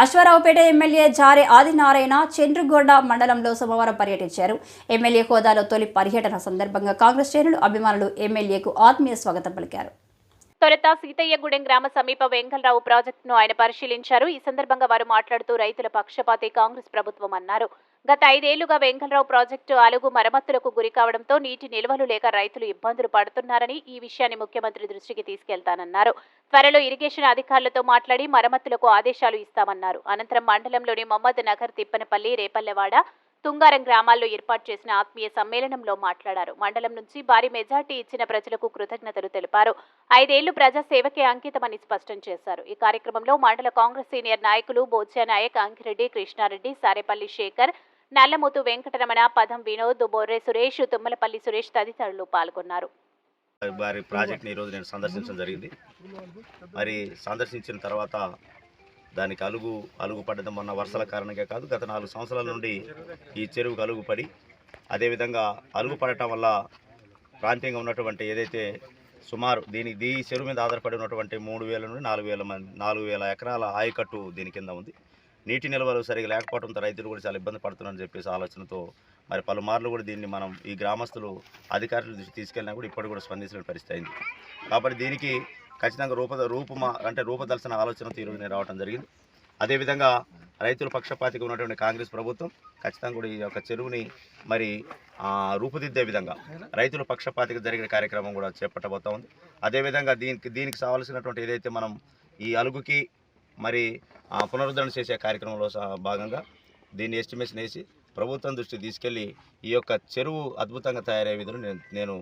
Aswaraopeta MLA జారే ఆదినారాయణ చంద్రగొండ మండలంలో సోమవారం పర్యటించారు. ఎమ్మెల్యే హోదాలో తొలి పర్యటన సందర్భంగా కాంగ్రెస్ శ్రేణులు అభిమానులు ఎమ్మెల్యేకు ఆత్మీయ స్వాగతం పలికారు. తొలుత సీతయ్యగూడెం గ్రామ సమీప వెంకలరావు ప్రాజెక్టును ఆయన పరిశీలించారు. ఈ సందర్భంగా వారు మాట్లాడుతూ రైతుల పక్షపాతి కాంగ్రెస్ ప్రభుత్వం అన్నారు. గత ఐదేళ్ళుగా వెంకలరావు ప్రాజెక్టు అలుగు మరమ్మతులకు గురి కావడంతో నీటి నిల్వలు లేక రైతులు ఇబ్బందులు పడుతున్నారని ఈ విషయాన్ని ముఖ్యమంత్రి దృష్టికి తీసుకెళ్తానన్నారు. త్వరలో ఇరిగేషన్ అధికారులతో మాట్లాడి మరమ్మతులకు ఆదేశాలు ఇస్తామన్నారు. అనంతరం మండలంలోని మహమ్మద్ నగర్ తిప్పనపల్లి రేపల్లెవాడ తుంగారం గ్రామాల్లో ఏర్పాటు చేసిన ఆత్మీయ సమ్మేళనంలో మాట్లాడారు. మండలం నుంచి భారీ మెజార్టీ ఇచ్చిన ప్రజలకు కృతజ్ఞతలు తెలిపారు. ఐదేళ్ళు ప్రజాసేవకే అంకితమని స్పష్టం చేశారు. ఈ కార్యక్రమంలో మండల కాంగ్రెస్ సీనియర్ నాయకులు బోత్సా నాయక్ అంకిరెడ్డి కృష్ణారెడ్డి సారేపల్లి శేఖర్ నల్లమూతు వెంకటరమణ పదం వినోద్ బొర్రే సురేష్ తుమ్మలపల్లి సురేష్ తదితరులు పాల్గొన్నారు. వారి ప్రాజెక్ట్ని ఈరోజు నేను సందర్శించడం జరిగింది. మరి సందర్శించిన తర్వాత దానికి అలుగు అలుగు పడడం మొన్న వర్షాల కారణంగా కాదు గత నాలుగు సంవత్సరాల నుండి ఈ చెరువుకు అలుగు పడి అదేవిధంగా అలుగు పడటం వల్ల ప్రాంతీయంగా ఉన్నటువంటి ఏదైతే సుమారు దీని ఈ చెరువు మీద ఆధారపడి ఉన్నటువంటి మూడు వేల నుండి నాలుగు వేల మంది నాలుగు వేల ఎకరాల ఆయకట్టు దీని కింద ఉంది. నీటి నిల్వలు సరిగా లేకపోవడంతో రైతులు కూడా చాలా ఇబ్బంది పడుతున్నారని చెప్పేసి ఆలోచనతో మరి పలుమార్లు కూడా దీన్ని మనం ఈ గ్రామస్తులు అధికారుల దృష్టి తీసుకెళ్ళినా కూడా ఇప్పటికి కూడా స్పందించిన పరిస్థితి అయింది. కాబట్టి దీనికి ఖచ్చితంగా రూప రూపమా అంటే రూపదలసిన ఆలోచనతో ఈరోజు నేను రావడం జరిగింది. అదేవిధంగా రైతుల పక్షపాతిగా ఉన్నటువంటి కాంగ్రెస్ ప్రభుత్వం ఖచ్చితంగా కూడా ఈ యొక్క చెరువుని మరి రూపుదిద్దే విధంగా. రైతుల పక్షపాతిగా జరిగిన కార్యక్రమం కూడా చేపట్టబోతా ఉంది. అదేవిధంగా దీనికి దీనికి కావాల్సినటువంటి ఏదైతే మనం ఈ అలుగుకి మరి పునరుద్ధరణ చేసే కార్యక్రమంలో భాగంగా దీన్ని ఎస్టిమేషన్ వేసి ప్రభుత్వం దృష్టికి తీసుకెళ్ళి ఈ యొక్క చెరువు అద్భుతంగా తయారయ్యే విధంగా నేను